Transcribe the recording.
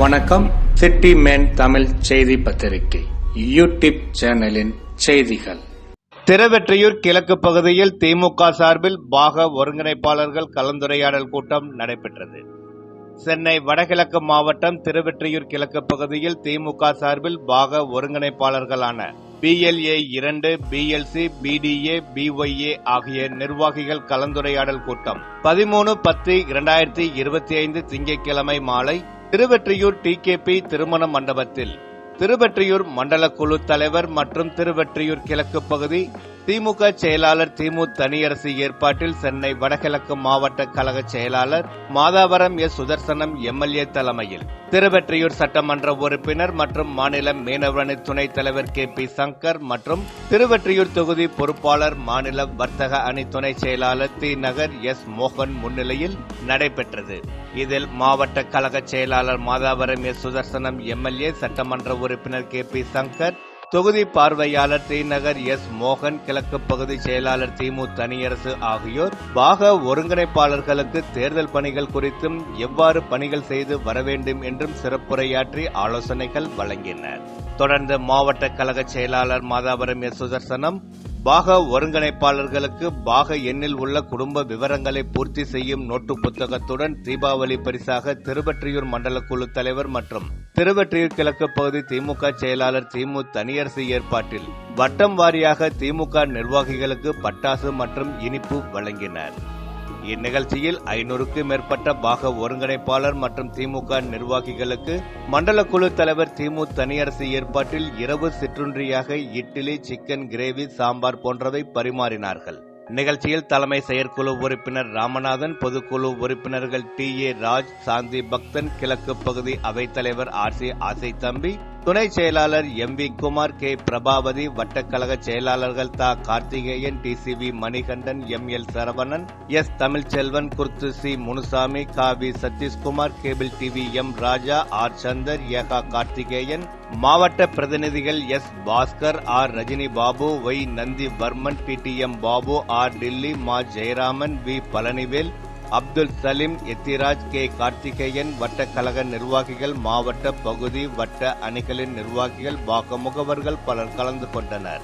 வணக்கம். City man Tamil செய்தி பத்திரிகை யூடியூப் சேனலின் செய்திகள். திருவெற்றியூர் கிழக்கு பகுதியில் திமுக சார்பில் பாக ஒருங்கிணைப்பாளர்கள் கலந்துரையாடல் கூட்டம் நடைபெற்றது. சென்னை வடகிழக்கு மாவட்டம் திருவெற்றியூர் கிழக்கு பகுதியில் திமுக சார்பில் பாக ஒருங்கிணைப்பாளர்களான பிஎல்ஏ இரண்டு பிஎல்சி பிடிஏ பிஒய்ஏ ஆகிய நிர்வாகிகள் கலந்துரையாடல் கூட்டம் பதிமூணு பத்து இரண்டாயிரத்தி இருபத்தி ஐந்து திங்கட்கிழமை மாலை திருவெற்றியூர் டிகேபி திருமண மண்டபத்தில். திருவெற்றியூர் மண்டல குழு தலைவர் மற்றும் திருவெற்றியூர் கிழக்கு பகுதி திமுக செயலாளர் திமு தனியரசு ஏற்பாட்டில் சென்னை வடகிழக்கு மாவட்ட கழக செயலாளர் மாதாவரம் எஸ் சுதர்சனம் எம்எல்ஏ தலைமையில் திருவெற்றியூர் சட்டமன்ற உறுப்பினர் மற்றும் மாநில மீனவரணி துணைத் தலைவர் கே பி சங்கர் மற்றும் திருவெற்றியூர் தொகுதி பொறுப்பாளர் மாநில வர்த்தக அணி துணை செயலாளர் தி நகர் எஸ் மோகன் முன்னிலையில் நடைபெற்றது. இதில் மாவட்ட கழக செயலாளர் மாதாவரம் எஸ் சுதர்சனம் எம்எல்ஏ சட்டமன்ற உறுப்பினர் கே பி சங்கர் தொகுதி பார்வையாளர் டி எஸ். மோகன் கிழக்கு பகுதி செயலாளர் திமு தனியரசு ஆகியோர் பாக ஒருங்கிணைப்பாளர்களுக்கு தேர்தல் பணிகள் குறித்தும் எவ்வாறு பணிகள் செய்து வர வேண்டும் என்றும் சிறப்புரையாற்றி ஆலோசனைகள் வழங்கினர். தொடர்ந்து மாவட்ட கழக செயலாளர் மாதாபுரம் எஸ். சுதர்சனம் பாக ஒருங்கிணைப்பாளர்களுக்கு பாக எண்ணில் உள்ள குடும்ப விவரங்களை பூர்த்தி செய்யும் நோட்டு புத்தகத்துடன் தீபாவளி பரிசாக திருவற்றியூர் மண்டல குழு தலைவர் மற்றும் திருவெற்றியூர் கிழக்கு பகுதி திமுக செயலாளர் திமு தனியரசு ஏற்பாட்டில் வட்டம் வாரியாக திமுக நிர்வாகிகளுக்கு பட்டாசு மற்றும் இனிப்பு வழங்கினர். இந்நிகழ்ச்சியில் ஐநூறுக்கும் மேற்பட்ட பாக ஒருங்கிணைப்பாளர் மற்றும் திமுக நிர்வாகிகளுக்கு மண்டல குழு தலைவர் திமு தனியரசு ஏற்பாட்டில் இரவு சிற்றுன்றியாக இட்லி சிக்கன் கிரேவி சாம்பார் போன்றவை பரிமாறினார்கள். நிகழ்ச்சியில் தலைமை செயற்குழு உறுப்பினர் ராமநாதன் பொதுக்குழு உறுப்பினர்கள் டி ஏ ராஜ் சாந்தி பக்தன் கிழக்கு பகுதி அவைத்தலைவர் ஆர் சி ஆசை தம்பி துணை செயலாளர் M V Kumar K. Prabhavathi வட்டக்கழக செயலாளர்கள் தா. Karthikeyan T. C. V. Manikandan M. L. Saravanan S. Tamilselvan குர்த்து C. Munusamy Kavi Sathishkumar cable TV M. Raja R. Chandar ஏகா கார்த்திகேயன் மாவட்ட பிரதிநிதிகள் S. Bhaskar R. Rajini Babu Y Nandhi Varman P. T. M. Babu R. Dilli மா. Jayaraman V. Palanivel Abdul Salim Ethiraj K. Karthikeyan வட்ட கழக நிர்வாகிகள் மாவட்ட பகுதி வட்ட அணிகளின் நிர்வாகிகள் வாக்கு முகவர்கள் பலர் கலந்து கொண்டனர்.